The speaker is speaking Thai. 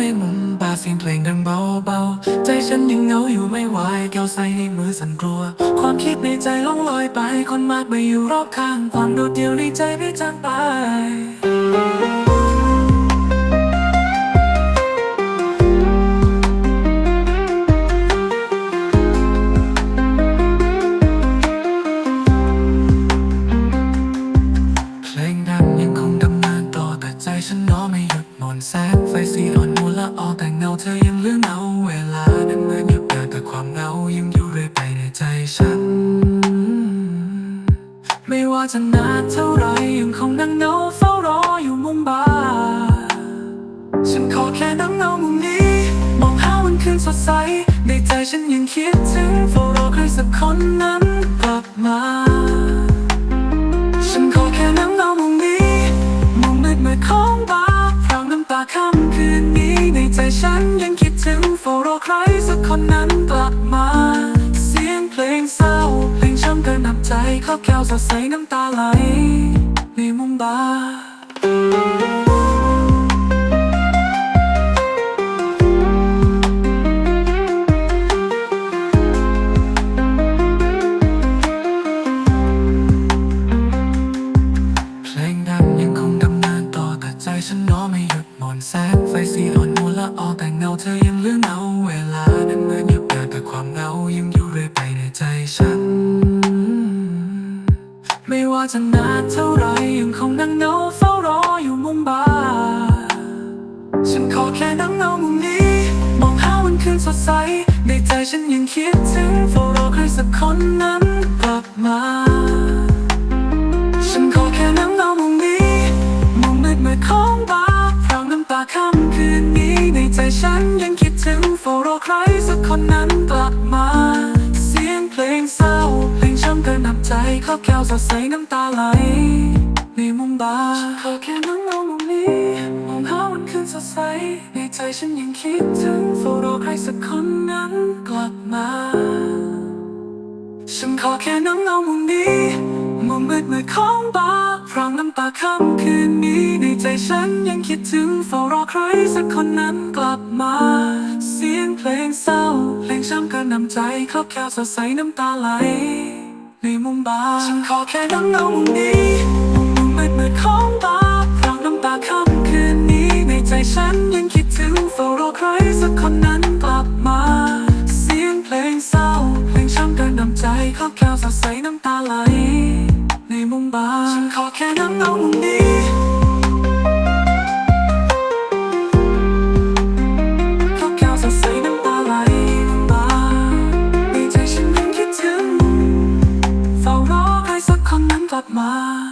ในมุมป่าเสียงเพลงดังเบาๆ ใจฉันยังเหงาอยู่ไม่ไหวแก้วใส่ในมือสั่นกลัว ความคิดในใจล่องลอยไป คนมากไปอยู่รอบข้าง ความโดดเดี่ยวในใจไม่จางไป อ่อแต่เงาเธอยังเหลือเงาเวลานั้นเหมือนหยุดเดินแต่ความเงายังอยู่เรื่อยไปในใจฉัน ไม่ว่าจะนานเท่าไรยังคงนั่งเงาเฝ้ารออยู่มุมบานฉันขอแค่นั่งเงามุมนี้มองหาวันคืนสดใสในใจฉันยังคิดถึงเฝ้ารอใครสักคนนั้นกลับมา คนนั้นกลับมา เสียงเพลงเศร้า เพลงช้ำเกินนับใจเข้าแก้วสดใสน้ำตาไหลในมุมบา งไฟสีอ่อนมูลละออแต่เงาเธอยังเหลือเงาเวลานั้นเหมือนหยุดเดินแต่ความเหงายังอยู่เรื่อยไปในใจฉัน ไม่ว่าจะนานเท่าไรยังคงนั่งเหงาเฝ้ารออยู่มุมบาร์ฉันขอแค่นั่งเหงามุมนี้ มองหาวันคืนสดใส ในใจฉันยังคิดถึงเฝ้ารอใครสักคนนั้นกลับมา ใครสักคนนั้นกลับมา เสียงเพลงเศร้า เพลงช้ำเกินนับใจเข้าแก้วสดใสน้ำตาไหล ในมุมบาร์ฉันขอแค่นั่งเงามุมนี้มองหาวันคืนสดใส ในใจฉันยังคิดถึงเฝ้ารอใครสักคนนั้นกลับมา ฉันขอแค่นั่งเงามุมนี้มุมมืดมืดของบาร์พรางน้ำตาค่ำคืนนี้ ในใจฉันยังคิดถึงเฝ้ารอใครสักคนนั้นกลับมา สียงเพลงเศร้า เพลงช้ำเกินนำใจครอบแค่สดใสน้ำตาไหล ในมุมบาร์ฉันขอแค่นั่งเงามุมนี้มุมมืดมืดของบาร์พรางน้ำตาค่ำคืนนี้ ในใจฉันยังคิดถึงเฝ้ารอใครสักคนนั้นกลับมา เสียงเพลงเศร้า เพลงช้ำเกินนำใจครอบแก้วสดใสน้ำตาไหล ในมุมบาร์ฉันขอแค่นั่งเงามุม my